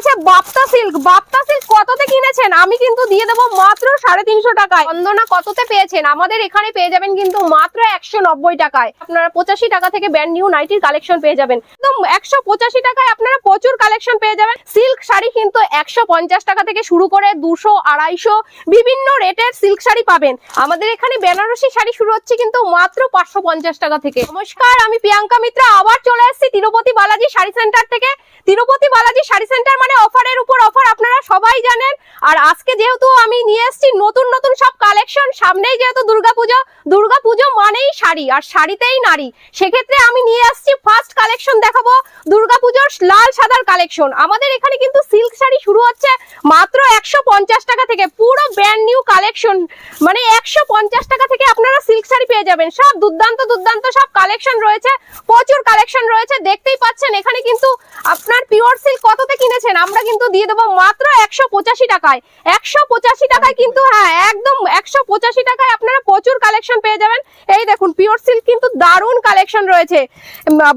রয়েছে Bapta silk. Bapta silk কততে কিনেছেন? আমি কিন্তু দিয়ে দেবো মাত্র সাড়ে তিনশো টাকায়। বন্দনা কততে পেয়েছেন? আমাদের এখানে পেয়ে যাবেন কিন্তু মাত্র একশো নব্বই টাকায়। আপনারা পঁচাশি টাকা থেকে ব্যান্ড নিউ নাইটির কালেকশন পেয়ে যাবেন। একদম একশো পঁচাশি টাকায় আপনারা প্রচুর কালেকশন পেয়ে যাবেন। সিল্ক শাড়ি কিন্তু একশো পঞ্চাশ টাকা থেকে শুরু করে দুশো, আড়াইশো বিভিন্ন রেটের সিল্ক শাড়ি পাবেন। আমাদের এখানে বেনারসি শাড়ি শুরু হচ্ছে কিন্তু মাত্র পাঁচশো পঞ্চাশ টাকা থেকে। নমস্কার, আমি প্রিয়াঙ্কা মিত্র। আবার চলে এসেছি তিরুপতি বালাজি শাড়ি সেন্টার থেকে। তিরুপতি বালাজি শাড়ি সেন্টার মানে অফারের উপর অফার আর আজকে যেহেতু আমি নিয়ে এসেছি নতুন নতুন সব কালেকশন সামনেই যেহেতু দুর্গাপুজো দুর্গাপুজো মানেই শাড়ি আর শাড়িতেই নারী। সেক্ষেত্রে আমি নিয়ে আসছি ফার্স্ট কালেকশন দেখাবো, দুর্গাপুজোর লাল সাদার কালেকশন আমাদের এখানে কিন্তু সিল্ক শাড়ি শুরু হচ্ছে মাত্র একশো পঞ্চাশ টাকা থেকে, পুরো ব্র্যান্ড নিউ কালেকশন মানে একশো পঞ্চাশ টাকা থেকে আপনারা সিল্ক শাড়ি পেয়ে যাবেন। সব দুর্দান্ত দুর্দান্ত সব কালেকশন রয়েছে, প্রচুর কালেকশন রয়েছে। দেখতেই পাচ্ছেন, এখানে কিন্তু আপনার পিওর সিল্ক কততে কিনেছেন? আমরা কিন্তু দিয়ে দেবো মাত্র একশো পঁচাশি টাকায় একশো পঁচাশি টাকায় কিন্তু হ্যাঁ একদম একশো পঁচাশি টাকায় আপনারা প্রচুর কালেকশন পেয়ে যাবেন। এই দেখুন পিওর সিল্ক কিন্তু দারুণ কালেকশন রয়েছে।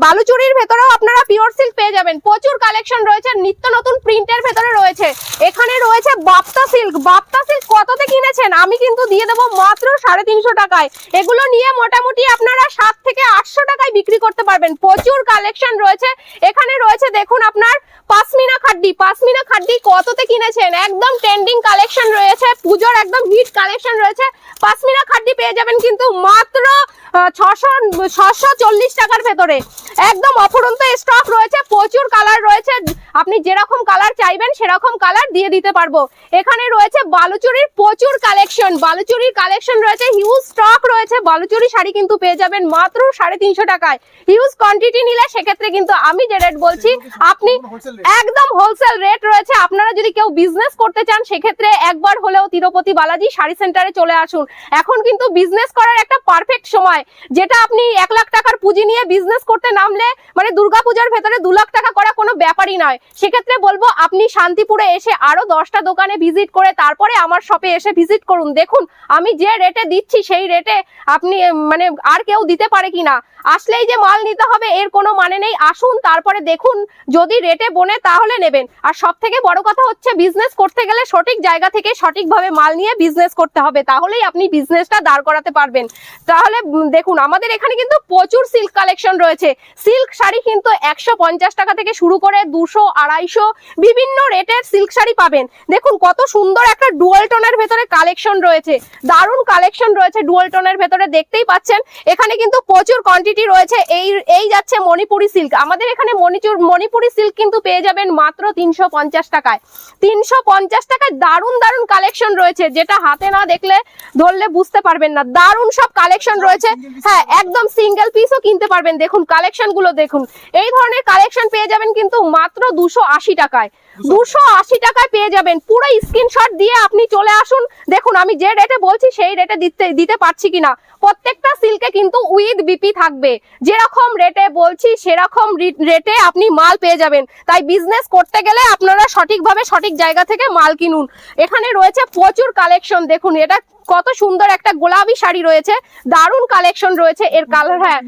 বালুচুরির ভেতরেও আপনারা পিওর সিল্ক পেয়ে যাবেন। প্রচুর কালেকশন রয়েছে, নিত্য নতুন প্রিন্টের ভেতরে রয়েছে। এখানে রয়েছে বাপ্তা সিল্ক বাপ্তা সিল্ক কততে কিনেছেন? আমি কিন্তু দিয়ে দেবো মাত্র সাড়ে তিনশো টাকায়। এগুলো নিয়ে মোটামুটি আপনারা সাত থেকে আটশো টাকায় বিক্রি করতে পারবেন। প্রচুর কালেকশন রয়েছে। এখানে রয়েছে, দেখুন আপনার পাসমিনা খাড্ডি। পাসমিনা খাড্ডি কততে কিনেছেন? একদম ট্রেন্ডিং কালেকশন রয়েছে পুজোর একদম হিট কালেকশন রয়েছে। পাশমিনা খাটি পেয়ে যাবেন কিন্তু মাত্র ছশো ছশো চল্লিশ টাকার ভেতরে। একদম অফুরন্ত স্টক রয়েছে, প্রচুর কালার রয়েছে। আপনি যেরকম কালার চাইবেন, সেরকম কালার দিয়ে দিতে পারব। এখানে রয়েছে বালুচুরির প্রচুর কালেকশন বালুচুরির কালেকশন রয়েছে হিউজ স্টক রয়েছে। বালুচুরি শাড়ি কিন্তু পেয়ে যাবেন মাত্র সাড়ে তিনশো টাকায়। হিউজ কোয়ান্টিটি নিলে সেক্ষেত্রে কিন্তু আমি যে রেট বলছি, আপনি একদম হোলসেল রেট রয়েছে। আপনারা যদি কেউ বিজনেস করতে চান, সেক্ষেত্রে একবার হলেও তিরুপতি বালাজি শাড়ি সেন্টারে চলে আসুন। এখন কিন্তু বিজনেস করার একটা পারফেক্ট সময়। যেটা আপনি এক লাখ টাকার পুঁজি নিয়ে বিজনেস করতে নামলে মানে দুর্গাপূজার ভেতরে দু লাখ টাকা করা কোনো ব্যাপারই নয়। সেক্ষেত্রে বলব, আপনি শান্তিপুরে এসে আরও দশটা দোকানে ভিজিট করে তারপরে আমার শপে এসে ভিজিট করুন। দেখুন, আমি যে রেটে দিচ্ছি, সেই রেটে আপনি মানে আর কেউ দিতে পারে কিনা আসলেই যে মাল নিতে হবে, এর কোনো মানে নেই। আসুন, তারপরে দেখুন, যদি রেটে বনে তাহলে নেবেন। আর সব থেকে বড় কথা হচ্ছে বিজনেস করতে গেলে সঠিক জায়গা থেকে সঠিকভাবে মাল নিয়ে বিজনেস করতে হবে। তাহলেই আপনি বিজনেসটা দাঁড় করাতে পারবেন। তাহলে দেখুন, আমাদের এখানে কিন্তু প্রচুর সিল্ক কালেকশন রয়েছে। সিল্ক শাড়ি কিন্তু একশো পঞ্চাশ টাকা থেকে শুরু করে দুশো, আড়াইশো, বিভিন্ন রেটের সিল্ক শাড়ি পাবেন। দেখুন, কত সুন্দর একটা ডুয়াল টোনের ভেতরে কালেকশন রয়েছে। দারুণ কালেকশন রয়েছে ডুয়াল টোনের ভেতরে, দেখতেই পাচ্ছেন। এখানে কিন্তু প্রচুর কোয়ান্টিটি রয়েছে। এই এই যাচ্ছে মণিপুরি সিল্ক আমাদের এখানে মণিচুর, মণিপুরি সিল্ক কিন্তু পেয়ে যাবেন মাত্র তিনশো পঞ্চাশ টাকায়। তিনশো পঞ্চাশ টাকায় দারুণ দারুণ কালেকশন রয়েছে, যেটা হাতে না দেখলে, ধরলে বুঝতে পারবেন না। দারুণ সব কালেকশন রয়েছে। হ্যাঁ একদম সিঙ্গেল পিসও কিনতে পারবেন। দেখুন কালেকশনগুলো দেখুন। এই ধরনের কালেকশন পেয়ে যাবেন কিন্তু মাত্র দুশো আশি টাকায়। দুশো আশি টাকায় পেয়ে যাবেন। পুরো স্ক্রিনশট দিয়ে আপনি চলে আসুন। দেখুন, আমি যে রেটে বলছি, সেই রেটে দিতে দিতে পারছি কিনা। প্রত্যেকটা সিল্কে কিন্তু উইথ বিপি থাকবে। যেরকম রেটে বলছি, সেরকম রেটে আপনি মাল পেয়ে যাবেন। তাই বিজনেস করতে গেলে আপনারা সঠিকভাবে সঠিক জায়গা থেকে মাল কিনুন। এখানে রয়েছে প্রচুর কালেকশন দেখুন, এটা কত সুন্দর একটা গোলাপি শাড়ি রয়েছে। দারুণ কালেকশন রয়েছে এর কালার হ্যাঁ।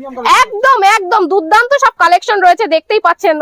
একদম একদম দুর্দান্ত সব কালেকশন রয়েছে। দেখতেই পাচ্ছেন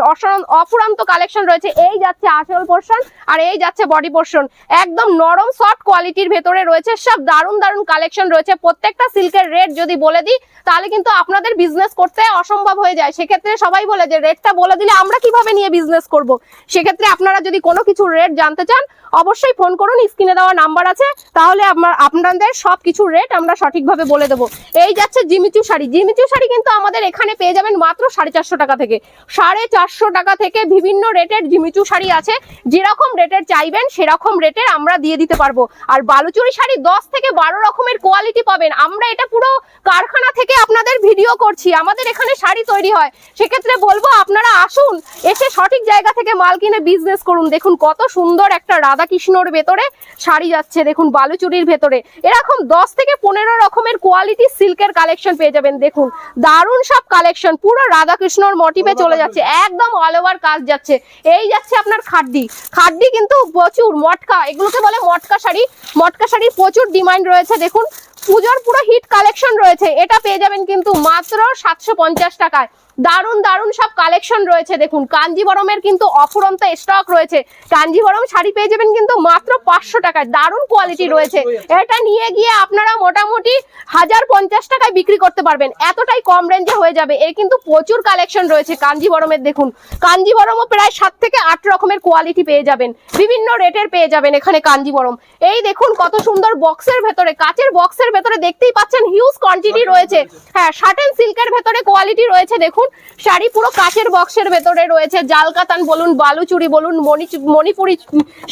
অফুরান্ত কালেকশন রয়েছে। এই যাচ্ছে আঁচল পোর্শন আর এই যাচ্ছে বডি পোর্শন একদম নরম সফট কোয়ালিটির ভেতরে রয়েছে সব দারুণ দারুণ কালেকশন রয়েছে। প্রত্যেকটা সিল্কের রেট যদি বলে দিই, তাহলে কিন্তু আপনাদের বিজনেস করতে অসম্ভব হয়ে যায়। সেক্ষেত্রে সবাই বলে যে রেটটা বলে দিলে আমরা কীভাবে নিয়ে বিজনেস করব? সেক্ষেত্রে আপনারা যদি কোনো কিছু রেট জানতে চান, অবশ্যই ফোন করুন স্ক্রিনে দেওয়া নাম্বার আছে। তাহলে আপনাদের সব কিছু রেট আমরা সঠিকভাবে বলে দেবো। এই যাচ্ছে জিমিচু শাড়ি। জিমিচু শাড়ি কিন্তু আমাদের এখানে পেয়ে যাবেন মাত্র সাড়ে চারশো টাকা থেকে। সাড়ে চারশো টাকা থেকে বিভিন্ন রেটের জিমিচু শাড়ি আছে। যেরকম রেটের চাইবেন, সেরকম রেটের আমরা দিয়ে দিতে পারব। আর বালুচুরি শাড়ি দশ থেকে বারো রকমের কোয়ালিটি পাবেন। আমরা এটা পুরো কারখানা থেকে আপনাদের ভিডিও করছি। আমাদের এখানে শাড়ি তৈরি হয়। সেক্ষেত্রে বলব, আপনারা আসুন, এসে সঠিক জায়গা থেকে মাল কিনে বিজনেস করুন। দেখুন কত সুন্দর একটা রাধাকৃষ্ণর ভেতরে শাড়ি যাচ্ছে, দেখুন বালুচুরির ভেতরে। এরকম দশ থেকে পনেরো রকমের কোয়ালিটি সিল্কের কালেকশন পেয়ে যাবেন। দেখুন, দারুণ সব কালেকশন পুরো রাধাকৃষ্ণর মোটিভে চলে যাচ্ছে। একদম অল ওভার কাজ যাচ্ছে। এই যাচ্ছে আপনার খাড্ডি খাড্ডি কিন্তু প্রচুর, মটকা, এগুলোকে বলে মটকা শাড়ি। মটকা শাড়ির প্রচুর ডিমান্ড রয়েছে, দেখুন। পুজোর পুরো হিট কালেকশন রয়েছে, এটা পেয়ে যাবেন কিন্তু মাত্র সাতশো পঞ্চাশ টাকায়। দারুণ দারুণ সব কালেকশন রয়েছে। দেখুন, কাঞ্জিবরমের কিন্তু অফুরন্ত স্টক রয়েছে। কাঞ্জিবরম শাড়ি পেয়ে যাবেন কিন্তু মাত্র পাঁচশো টাকায়। দারুণ কোয়ালিটি রয়েছে। এটা নিয়ে গিয়ে আপনারা মোটামুটি হাজার পঞ্চাশ টাকায় বিক্রি করতে পারবেন। এতটাই কম রেঞ্জে হয়ে যাবে। এর কিন্তু প্রচুর কালেকশন রয়েছে কাঞ্জিবরমের, দেখুন। কাঞ্জিবরমও প্রায় সাত থেকে আট রকমের কোয়ালিটি পেয়ে যাবেন। বিভিন্ন রেটের পেয়ে যাবেন এখানে কাঞ্জিবরম। এই দেখুন, কত সুন্দর বক্সের ভেতরে, কাচের বক্সের ভেতরে দেখতেই পাচ্ছেন হিউজ কোয়ান্টিটি রয়েছে। হ্যাঁ শার্টেন সিল্কের ভেতরে কোয়ালিটি রয়েছে, দেখুন। শাড়ি পুরো কাচের বক্সের ভেতরে রয়েছে। জাল কাতান বলুন, বালুচুরি বলুন, মণি মণিপুরি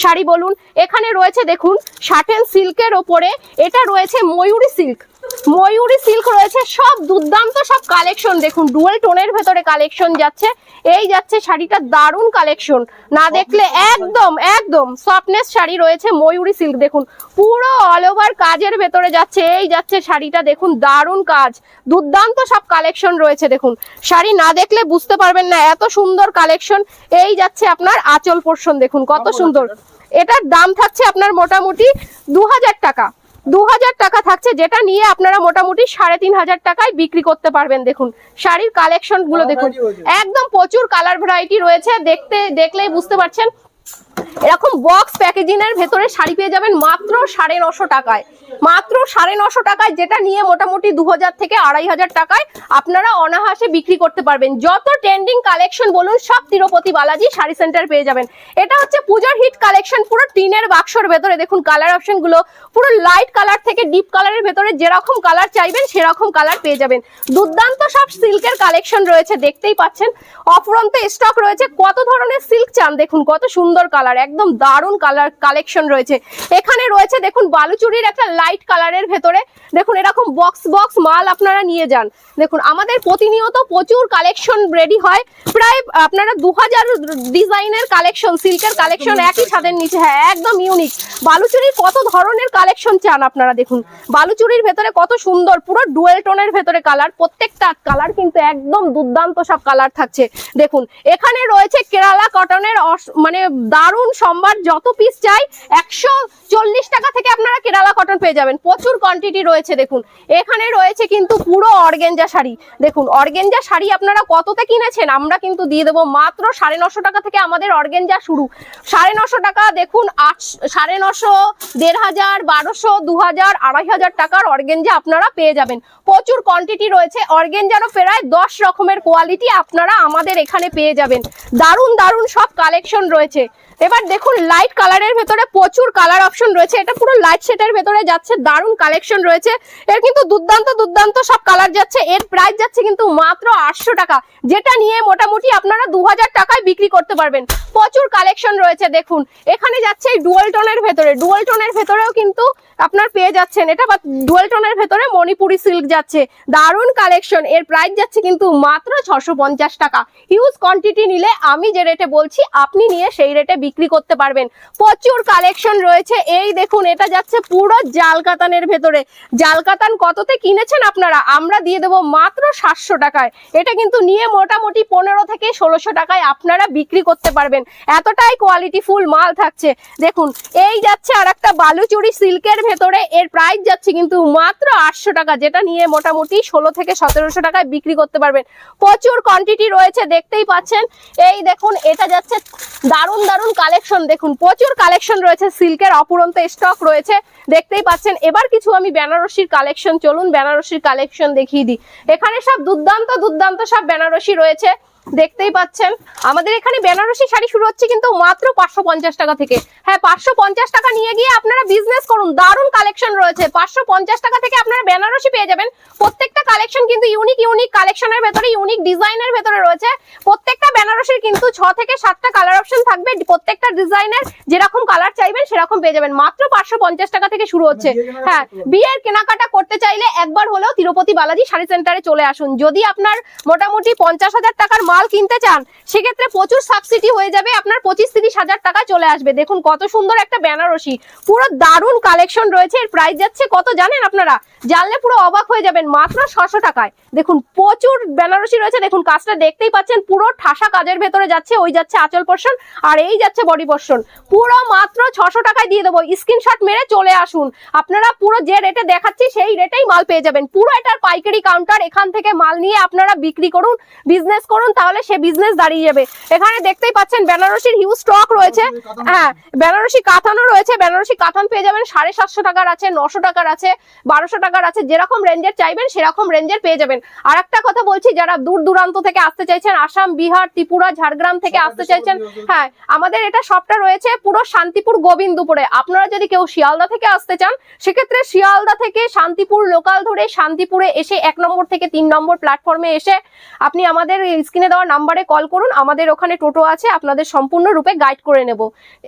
শাড়ি বলুন। এখানে রয়েছে, দেখুন শাটেন সিল্কের ওপরে, এটা রয়েছে ময়ূরী সিল্ক। ময়ূরী সিল্ক রয়েছে সব দুর্দান্ত সব কালেকশন দেখুন ডুয়েল টোনের ভেতরে কালেকশন যাচ্ছে এই যাচ্ছে শাড়িটা দারুণ কালেকশন না দেখলে একদম একদম সফটনেস শাড়ি রয়েছে ময়ূরী সিল্ক দেখুন পুরো অল ওভার কাজের ভেতরে যাচ্ছে এই যাচ্ছে শাড়িটা। দেখুন দারুণ কাজ দুর্দান্ত সব কালেকশন রয়েছে। দেখুন শাড়ি না দেখলে বুঝতে পারবেন না এত সুন্দর কালেকশন এই যাচ্ছে আপনার আঁচল পোর্শন দেখুন কত সুন্দর। এটার দাম থাকছে আপনার মোটামুটি দু হাজার টাকা। দু হাজার টাকা থাকছে যেটা নিয়ে আপনারা মোটামুটি সাড়ে তিন হাজার টাকায় বিক্রি করতে পারবেন দেখুন। শাড়ির কালেকশনগুলো দেখুন একদম প্রচুর কালার ভ্যারাইটি রয়েছে দেখতে দেখলেই বুঝতে পারছেন। এরকম বক্স প্যাকেজিং এর ভেতরে শাড়ি পেয়ে যাবেন মাত্র সাড়ে নশো টাকায়। মাত্র সাড়ে নশো টাকায় যেটা নিয়ে মোটামুটি দু হাজার থেকে আড়াই হাজার টাকায় আপনারা অনাহাসে বিক্রি করতে পারবেন। যত ট্রেন্ডিং কালেকশন বলুন, সব তিরুপতি বালাজি শাড়ি সেন্টার পেয়ে যাবেন। এটা হচ্ছে পূজার হিট কালেকশন পুরো টিনের বাক্সর ভেতরে। দেখুন কালার অপশনগুলো, পুরো লাইট কালার থেকে ডিপ কালারের ভেতরে যেরকম কালার চাইবেন, সেরকম কালার পেয়ে যাবেন। দুর্দান্ত সব সিল্কের কালেকশন রয়েছে, দেখতেই পাচ্ছেন। অফুরন্ত স্টক রয়েছে। কত ধরনের সিল্ক চান দেখুন, কত সুন্দর কালার একদম দারুণ কালার কালেকশন রয়েছে। এখানে রয়েছে, দেখুন, বালুচুরির একটা লাইট কালারের ভেতরে। দেখুন এরকম বক্স বক্স মাল আপনারা নিয়ে যান। দেখুন আমাদের প্রতিনিয়ত প্রচুর কালেকশন রেডি হয়। প্রায় আপনারা দু হাজার ডিজাইনের কালেকশন সিল্কের কালেকশন একই ছাদের নিচে। হ্যাঁ একদম ইউনিক বালুচুরির কত ধরনের কালেকশন চান আপনারা দেখুন? বালুচুরির ভেতরে কত সুন্দর পুরো ডুয়েল টোনের ভেতরে কালার প্রত্যেকটা কালার কিন্তু একদম দুর্দান্ত সব কালার থাকছে। দেখুন এখানে রয়েছে কেরালা কটনের মানে দারুণ সম্বার যত পিস চাই একশো চল্লিশ টাকা থেকে আপনারা কেরালা কটন পেয়ে যাবেন। প্রচুর কোয়ান্টিটি রয়েছে, দেখুন। এখানে রয়েছে কিন্তু পুরো অর্গেঞ্জা শাড়ি। দেখুন, অর্গেঞ্জা শাড়ি আপনারা কততে কিনেছেন? আমরা কিন্তু দিয়ে দেবো মাত্র সাড়ে নশো টাকা থেকে আমাদের অর্গেঞ্জা শুরু। সাড়ে নশো টাকা, দেখুন, আট সাড়ে নশো, দেড় হাজার, বারোশো, দু হাজার, আড়াই হাজার টাকার অর্গেঞ্জা আপনারা পেয়ে যাবেন। প্রচুর কোয়ান্টিটি রয়েছে। অর্গেঞ্জারও প্রায় দশ রকমের কোয়ালিটি আপনারা আমাদের এখানে পেয়ে যাবেন। দারুণ দারুণ সব কালেকশন রয়েছে। এবার দেখুন লাইট কালারের ভেতরে প্রচুর কালার অপশন রয়েছে। এটা পুরো লাইট সেটের ভেতরে যাচ্ছে, দারুণ কালেকশন রয়েছে। এর কিন্তু দুর্দান্ত দুর্দান্ত সব কালার যাচ্ছে। এর প্রাইস যাচ্ছে কিন্তু মাত্র আটশো টাকা, যেটা নিয়ে মোটামুটি আপনারা দু হাজার টাকায় বিক্রি করতে পারবেন। প্রচুর কালেকশন রয়েছে, দেখুন। এখানে যাচ্ছে এই ডুয়াল ভেতরে। ডুয়াল টোনের ভেতরেও কিন্তু আপনার পেয়ে যাচ্ছেন এটা বা ডুয়াল টোনের ভেতরে মণিপুরি সিল্ক যাচ্ছে। দারুণ কালেকশন এর প্রাইস যাচ্ছে কিন্তু মাত্র ছশো টাকা। হিউজ কোয়ান্টিটি নিলে আমি যে রেটে বলছি, আপনি নিয়ে সেই রেটে বিক্রি করতে পারবেন। প্রচুর কালেকশন রয়েছে। এই দেখুন, এটা যাচ্ছে পুরো জাল কাতানের ভেতরে। জাল কাতান কততে কিনেছেন আপনারা? আমরা দিয়ে দেবো মাত্র সাতশো টাকায়। এটা কিন্তু নিয়ে মোটামুটি পনেরো থেকে ষোলোশো টাকায় আপনারা বিক্রি করতে পারবেন। এতটাই কোয়ালিটি ফুল মাল থাকছে। দেখুন, এই যাচ্ছে আর একটা বালুচুরি সিল্কের ভেতরে। এর প্রাইস যাচ্ছে কিন্তু মাত্র আটশো টাকা, যেটা নিয়ে মোটামুটি ষোলো থেকে সতেরোশো টাকায় বিক্রি করতে পারবেন। প্রচুর কোয়ান্টিটি রয়েছে, দেখতেই পাচ্ছেন। এই দেখুন, এটা যাচ্ছে দারুণ দারুণ কালেকশন দেখুন, প্রচুর কালেকশন রয়েছে সিল্কের অপুরন্ত স্টক রয়েছে, দেখতেই পাচ্ছেন। এবার কিছু আমি বেনারসির কালেকশন চলুন বেনারসির কালেকশন দেখিয়ে দিই। এখানে সব দুর্দান্ত দুর্দান্ত সব বেনারসি রয়েছে। দেখতেই পাচ্ছেন। আমাদের এখানে বেনারসি শাড়ি শুরু হচ্ছে কিন্তু মাত্র পাঁচশো পঞ্চাশ টাকা থেকে। হ্যাঁ পাঁচশো পঞ্চাশ টাকা নিয়ে গিয়ে আপনারা বিজনেস করুন। দারুণ কালেকশন রয়েছে। পাঁচশো পঞ্চাশ টাকা থেকে আপনারা বেনারসি পেয়ে যাবেন। প্রত্যেকটা কালেকশন কিন্তু ইউনিক ইউনিক কালেকশনের ভেতরে ইউনিক ডিজাইনের ভেতরে রয়েছে। প্রত্যেকটা বেনারসির কিন্তু ছ থেকে সাতটা কালার অপশন থাকবে। প্রত্যেকটা ডিজাইনের যেরকম কালার চাইবেন সেরকম পেয়ে যাবেন। মাত্র পাঁচশো পঞ্চাশ টাকা থেকে শুরু হচ্ছে। হ্যাঁ বিয়ের কেনাকাটা করতে চাইলে একবার হলেও তিরুপতি বালাজি শাড়ি সেন্টারে চলে আসুন। যদি আপনার মোটামুটি পঞ্চাশ হাজার টাকার মাল কিনতে চান, সেক্ষেত্রে প্রচুর সাবসিডি হয়ে যাবে, আপনার পঁচিশ তিরিশ হাজার টাকা চলে আসবে। দেখুন কত সুন্দর একটা বেনারসি, পুরো দারুণ কালেকশন রয়েছে, এর প্রাইস যাচ্ছে কত জানেন আপনারা? জানলে পুরো অবাক হয়ে যাবেন, মাত্র ছশো টাকায়। দেখুন প্রচুর বেনারসি রয়েছে, দেখুন কাজটা দেখতেই পাচ্ছেন, পুরো ঠাসা কাজের ভেতরে যাচ্ছে, ওই যাচ্ছে আঁচল পোর্শন আর এই যাচ্ছে বডি পোর্শন পুরো মাত্র ছশো টাকায় দিয়ে দেবো স্ক্রিনশট মেরে চলে আসুন। আপনারা পুরো যে রেটে দেখাচ্ছি, সেই রেটেই মাল পেয়ে যাবেন। পুরো এটার পাইকারি কাউন্টার এখান থেকে মাল নিয়ে আপনারা বিক্রি করুন বিজনেস করুন তাহলে সে বিজনেস দাঁড়িয়ে যাবে। এখানে দেখতেই পাচ্ছেন বেনারসির হিউজ স্টক রয়েছে। হ্যাঁ বেনারসি কাতানও রয়েছে। বেনারসি কাতান পেয়ে যাবেন সাড়ে সাতশো টাকার আছে নশো টাকার আছে বারোশো টাকার আছে যেরকম রেঞ্জের চাইবেন সেরকম রেঞ্জের পেয়ে যাবেন। আর একটা কথা বলছি যারা দূর দূরান্ত থেকে আসতে চাইছেন আসাম বিহার ত্রিপুরা ঝাড়গ্রাম থেকে আসতে চাইছেন হ্যাঁ আমাদের এটা সবটা রয়েছে পুরো শান্তিপুর গোবিন্দপুরে। আপনারা যদি কেউ শিয়ালদা থেকে আসতে চান সেক্ষেত্রে শিয়ালদা থেকে শান্তিপুর লোকাল ধরে শান্তিপুরে এসে এক নম্বর থেকে তিন নম্বর প্ল্যাটফর্মে এসে আপনি আমাদের স্ক্রিনে দেওয়া নাম্বারে কল করুন। আমাদের ওখানে টোটো আছে আপনাদের সম্পূর্ণ রূপে গাইড করে নেব।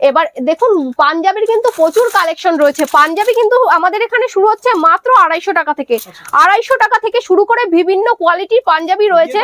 এবার দেখুন পাঞ্জাবির কিন্তু প্রচুর কালেকশন রয়েছে। পাঞ্জাবি কিন্তু আমাদের এখানে শুরু হচ্ছে মাত্র আড়াইশো টাকা থেকে। আড়াইশো টাকা থেকে শুরু করে বিভিন্ন কোয়ালিটির পাঞ্জাবি রয়েছে।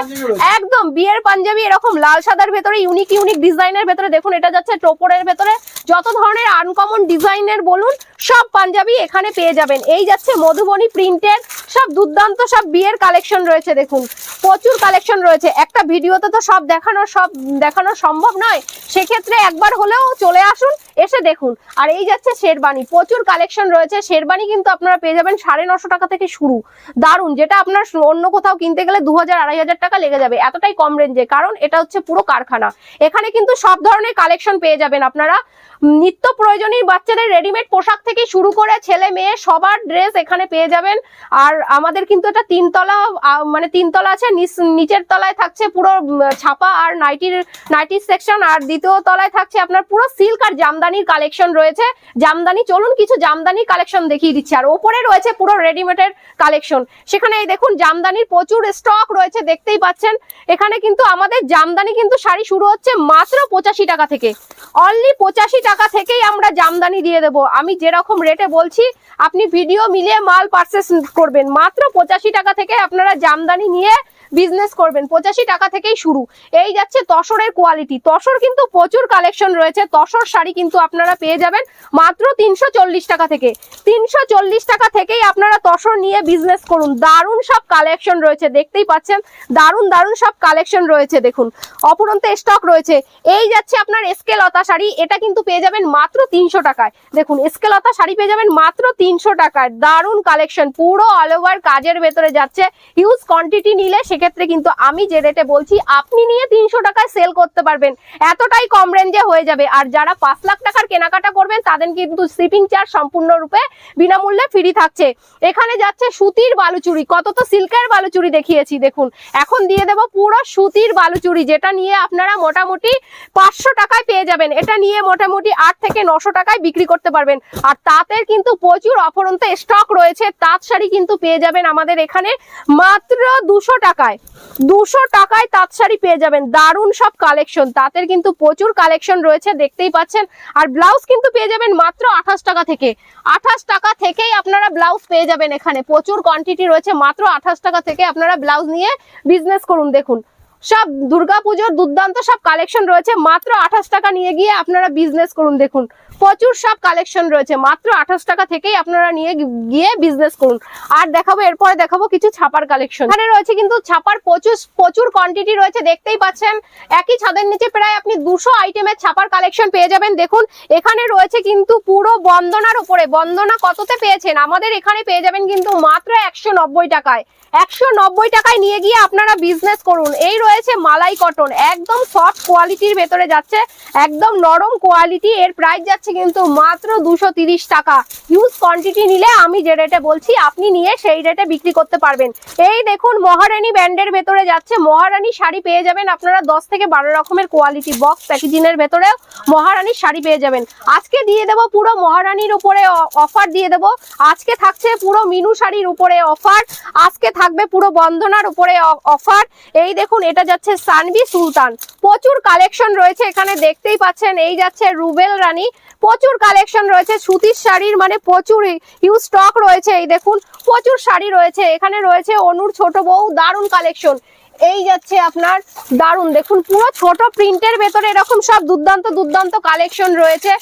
একদম বিয়ের পাঞ্জাবি এরকম লাল সাদার ভেতরে ইউনিক ইউনিক ডিজাইনের ভেতরে। দেখুন এটা যাচ্ছে টোপরের ভেতরে। যত ধরনের আনকমন ডিজাইনের বলুন সব পাঞ্জাবি এখানে পেয়ে যাবেন। এই যাচ্ছে মধুবনী প্রিন্টের সব দুর্দান্ত সব বিয়ের কালেকশন রয়েছে দেখুন। প্রচুর কালেকশন রয়েছে। একটা ভিডিওতে তো সব দেখানো সব দেখানো সম্ভব নয়। সেক্ষেত্রে একবার হলেও চলে আসুন, এসে দেখুন। আর এই যাচ্ছে শেরবানি। প্রচুর কালেকশন রয়েছে। শেরবানি কিন্তু আপনারা পেয়ে যাবেন সাড়ে নশো টাকা থেকে শুরু। দারুণ যেটা আপনার অন্য কোথাও কিনতে গেলে দু হাজার, আড়াই হাজার টাকা লেগে যাবে। এতটাই কম রেঞ্জে কারণ এটা হচ্ছে পুরো কারখানা। এখানে কিন্তু সব ধরনের কালেকশন পেয়ে যাবেন আপনারা। নিত্য প্রয়োজনীয় বাচ্চাদের রেডিমেড পোশাক থেকে শুরু করে ছেলে, মেয়ে, সবার ড্রেস এখানে পেয়ে যাবেন। আর আমাদের কিন্তু এটা তিনতলা মানে তিনতলা আছে। নিচ- নিচের তলায় থাকছে পুরো ছাপা আর নাইটির নাইটির সেকশন আর দ্বিতীয় তলায় থাকছে আপনার পুরো সিল্ক আর জামদানির কালেকশন রয়েছে। জামদানি, চলুন কিছু জামদানির কালেকশন দেখিয়ে দিচ্ছি। আর ওপরে রয়েছে পুরো রেডিমেডের কালেকশন সেখানে এই দেখুন জামদানির প্রচুর স্টক রয়েছে, দেখতেই পাচ্ছেন। এখানে কিন্তু আমাদের জামদানি কিন্তু শাড়ি শুরু হচ্ছে মাত্র পঁচাশি টাকা থেকে। অনলি পঁচাশি টাকা থেকেই আমরা জামদানি দিয়ে দেবো। আমি যেরকম রেটে বলছি, আপনি ভিডিও মিলিয়ে মাল পারচেস করবেন। মাত্র পঁচাশি টাকা থেকে আপনারা জামদানি নিয়ে বিজনেস করবেন। পঁচাশি টাকা থেকেই শুরু। এই যাচ্ছে তসরের কোয়ালিটি তসর কিন্তু প্রচুর কালেকশন রয়েছে। তসর শাড়ি কিন্তু আপনারা পেয়ে যাবেন মাত্র তিনশো চল্লিশ টাকা থেকে। তিনশো চল্লিশ টাকা থেকেই আপনারা তসর নিয়ে বিজনেস করুন। দারুণ সব কালেকশন রয়েছে, দেখতেই পাচ্ছেন? দারুণ দারুণ সব কালেকশন রয়েছে, দেখুন। অপরন্ত স্টক রয়েছে। এই যাচ্ছে আপনার এসকেলতা শাড়ি। এটা কিন্তু পেয়ে যাবেন মাত্র তিনশো টাকায়। দেখুন, এসকেলতা শাড়ি পেয়ে যাবেন মাত্র তিনশো টাকায়। দারুণ কালেকশন পুরো অল ওভার কাজের ভেতরে যাচ্ছে। হিউজ কোয়ান্টিটি নিলে সেক্ষেত্রে কিন্তু আমি যে রেটে বলছি আপনি নিয়ে তিনশো টাকায় সেল করতে পারবেন। এতটাই কম রেঞ্জে হয়ে যাবে। আর যারা পাঁচ লাখ টাকার কেনাকাটা করবেন, তাদের কিন্তু শিপিং চার্জ সম্পূর্ণরূপে বিনামূল্যে ফ্রি থাকছে। এখানে যাচ্ছে সুতির বালুচুরি। কত তো সিল্কের বালুচুরি দেখিয়েছি, দেখুন। এখন দিয়ে দেবো পুরো সুতির বালুচুরি, যেটা নিয়ে আপনারা মোটামুটি পাঁচশো টাকায় পেয়ে যাবেন। এটা নিয়ে মোটামুটি আট থেকে নশো টাকায় বিক্রি করতে পারবেন। আর তাঁতের কিন্তু প্রচুর অফরন্ত স্টক রয়েছে। তাঁত শাড়ি কিন্তু পেয়ে যাবেন আমাদের এখানে মাত্র দুশো টাকায়। দুশো টাকায় তাঁত শাড়ি পেয়ে যাবেন। দারুণ সব কালেকশন তাঁতের কিন্তু প্রচুর কালেকশন রয়েছে, দেখতেই পাচ্ছেন। আর ব্লাউজ কিন্তু পেয়ে যাবেন মাত্র আঠাশ টাকা থেকে। আঠাশ টাকা থেকেই আপনারা ব্লাউজ পেয়ে যাবেন এখানে। প্রচুর কোয়ান্টিটি রয়েছে, মাত্র আঠাশ টাকা থেকে আপনারা ব্লাউজ নিয়ে বিজনেস করুন। দেখুন সব দুর্গাপুজোর দুর্দান্ত সব কালেকশন রয়েছে। মাত্র আঠাশ টাকা নিয়ে গিয়ে আপনারা বিজনেস করুন, দেখুন। প্রচুর সব কালেকশন রয়েছে। মাত্র আঠাশ টাকা থেকেই আপনারা নিয়ে গিয়ে বিজনেস করুন। আর দেখাবো, এরপরে দেখাবো কিছু ছাপার কালেকশন এখানে রয়েছে কিন্তু ছাপার প্রচুর প্রচুর কোয়ান্টিটি রয়েছে। দেখতেই পাচ্ছেন, একই ছাদের নিচে প্রায় আপনি দুশো আইটেমের ছাপার কালেকশন পেয়ে যাবেন। দেখুন, এখানে রয়েছে কিন্তু পুরো বন্দনার উপরে। বন্দনা কততে পেয়েছেন? আমাদের এখানে পেয়ে যাবেন কিন্তু মাত্র একশো নব্বই টাকায়। একশো নব্বই টাকায় নিয়ে গিয়ে আপনারা বিজনেস করুন। এই রয়েছে মালাই কটন। একদম সফট কোয়ালিটির ভেতরে যাচ্ছে, একদম নরম কোয়ালিটি এর প্রাইস যাচ্ছে কিন্তু মাত্র দুশো টাকা। হিউজ কোয়ান্টিটি নিলে আমি যে রেটে বলছি, আপনি নিয়ে সেই রেটে বিক্রি করতে পারবেন। এই দেখুন, মহারানী ব্যান্ডের ভেতরে যাচ্ছে। মহারানী শাড়ি পেয়ে যাবেন আপনারা দশ থেকে বারো রকমের কোয়ালিটি বক্স প্যাকেজিং এর ভেতরেও মহারানীর শাড়ি পেয়ে যাবেন। আজকে দিয়ে দেবো পুরো মহারানীর উপরে অফার দিয়ে দেবো। আজকে থাকছে পুরো মিনু শাড়ির উপরে অফার আজকে থাকবে পুরো বন্ধনার উপরে অফার এই দেখুন, এটা যাচ্ছে সানবি সুলতান। প্রচুর কালেকশন রয়েছে এখানে, দেখতেই পাচ্ছেন, এই যাচ্ছে রুবেল রানী। প্রচুর কালেকশন রয়েছে, সুতির শাড়ির মানে প্রচুর ইউ স্টক রয়েছে, এই দেখুন, প্রচুর শাড়ি রয়েছে। এখানে রয়েছে অনুর ছোট বউ, দারুণ কালেকশন এই যাচ্ছে আপনার দারুণ দেখুন, পুরো ছোট প্রিন্টের ভেতরে এরকম সব দুর্দান্ত দুর্দান্ত কালেকশন রয়েছে।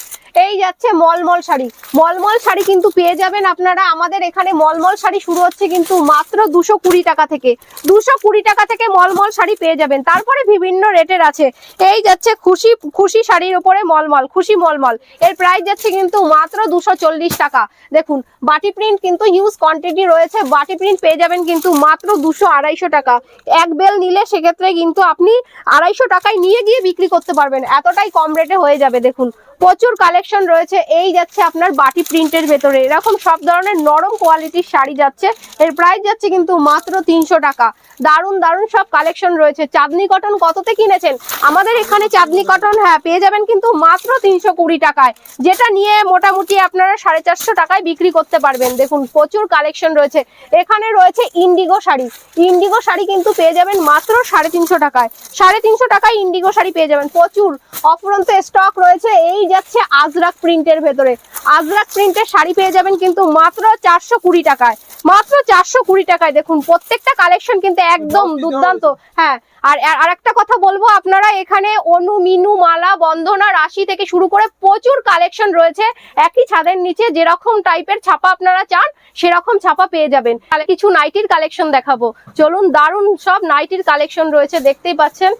এই যাচ্ছে মলমল শাড়ি। মলমল শাড়ি কিন্তু পেয়ে যাবেন আপনারা। আমাদের এখানে মলমল শাড়ি শুরু হচ্ছে কিন্তু মাত্র দুশো কুড়ি টাকা থেকে। দুশো কুড়ি টাকা থেকে মলমল শাড়ি পেয়ে যাবেন। তারপরে বিভিন্ন রেটের আছে। এই যাচ্ছে খুশি খুশি শাড়ির উপরে মলমল, খুশি মলমল। এর প্রাইস যাচ্ছে কিন্তু মাত্র দুশো চল্লিশ টাকা। দেখুন, বাটি প্রিন্ট কিন্তু হিউজ কোয়ান্টিটি রয়েছে। বাটি প্রিন্ট পেয়ে যাবেন কিন্তু মাত্র দুশো আড়াইশো টাকা। এক বেল নিলে সেক্ষেত্রে কিন্তু আপনি আড়াইশো টাকায় নিয়ে গিয়ে বিক্রি করতে পারবেন। এতটাই কম রেটে হয়ে যাবে, দেখুন। প্রচুর কালেকশন রয়েছে। এই যাচ্ছে আপনার বাটি প্রিন্টের ভেতরে। এরকম সব ধরনের নরম কোয়ালিটির শাড়ি যাচ্ছে। এর প্রাইস যাচ্ছে কিন্তু মাত্র তিনশো টাকা। দারুণ দারুণ সব কালেকশন রয়েছে। চাঁদনি কটন কততে কিনেছেন? আমাদের এখানে চাঁদনি কটন হ্যাঁ পেয়ে যাবেন কিন্তু মাত্র তিনশো কুড়ি টাকায়। যেটা নিয়ে মোটামুটি আপনারা সাড়ে চারশো টাকায় বিক্রি করতে পারবেন। দেখুন, প্রচুর কালেকশন রয়েছে। এখানে রয়েছে ইন্ডিগো শাড়ি। ইন্ডিগো শাড়ি কিন্তু পেয়ে যাবেন মাত্র সাড়ে তিনশো টাকায়। সাড়ে তিনশো টাকায় ইন্ডিগো শাড়ি পেয়ে যাবেন। প্রচুর। অফুরন্ত স্টক রয়েছে। এই যাচ্ছে আজরাক প্রিন্টের ভেতরে। আজরাক প্রিন্টের শাড়ি পেয়ে যাবেন কিন্তু মাত্র চারশো কুড়ি টাকায়। মাত্র চারশো কুড়ি টাকায় দেখুন প্রত্যেকটা কালেকশন কিন্তু একদম দুর্দান্ত। হ্যাঁ আর আর একটা কথা বলব আপনারা এখানে অনু মিনু মালা বন্ধনা রাশি থেকে শুরু করে প্রচুর কালেকশন রয়েছে। একই ছাদের নিচে যেরকম টাইপের ছাপা আপনারা চান সেরকম ছাপা পেয়ে যাবেন। তাহলে কিছু নাইটির কালেকশন দেখাবো। চলুন দারুণ সব নাইটির কালেকশন রয়েছে দেখতেই পাচ্ছেন।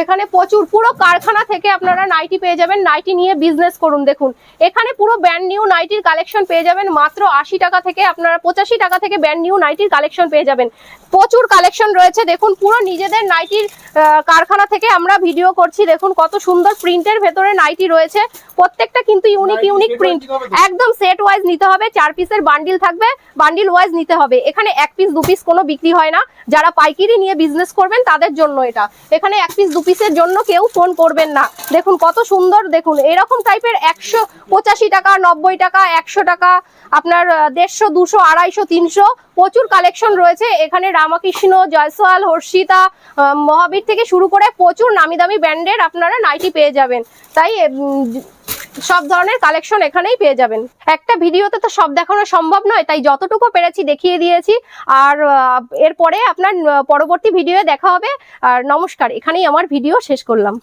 এখানে প্রচুর পুরো কারখানা থেকে আপনারা নাইটি পেয়ে যাবেন। নাইটি নিয়ে বিজনেস করুন দেখুন। এখানে পুরো ব্র্যান্ড নিউ নাইটির কালেকশন পেয়ে যাবেন। মাত্র আশি টাকা থেকে আপনারা পঁচাশি টাকা থেকে ব্র্যান্ড নিউ নাইটির কালেকশন পেয়ে যাবেন। প্রচুর কালেকশন রয়েছে। দেখুন পুরো নিজেদের নাইটির কারখানা থেকে আমরা ভিডিও করছি। দেখুন কত সুন্দর প্রিন্টের ভেতরে নাইটি রয়েছে। প্রত্যেকটা কিন্তু ইউনিক ইউনিক প্রিন্ট? একদম সেট ওয়াইজ নিতে হবে। চার পিসের বান্ডিল থাকবে। বান্ডিল ওয়াইজ নিতে হবে। এখানে এক পিস দু পিস কোনো বিক্রি হয় না। যারা পাইকারি নিয়ে বিজনেস করবেন তাদের জন্য এটা। এখানে এক পিস দু পিসের জন্য কেউ ফোন করবেন না। দেখুন, কত সুন্দর দেখুন। এরকম টাইপের একশো পঁচাশি টাকা, নব্বই টাকা, একশো টাকা, আপনার দেড়শো, দুশো, আড়াইশো, তিনশো প্রচুর কালেকশন রয়েছে। এখানে রামাকৃষ্ণ, জয়সওয়াল, হর্ষিতা মহাবীর থেকে শুরু করে প্রচুর নামি দামি ব্র্যান্ডের আপনারা নাইটি পেয়ে যাবেন। তাই সব ধরনের কালেকশন এখানেই পেয়ে যাবেন। একটা ভিডিওতে তো সব দেখানো সম্ভব নয়, তাই যতটুকু পেরেছি দেখিয়ে দিয়েছি। আর এরপরে আপনার পরবর্তী ভিডিও দেখা হবে। আর নমস্কার, এখানেই আমার ভিডিও শেষ করলাম।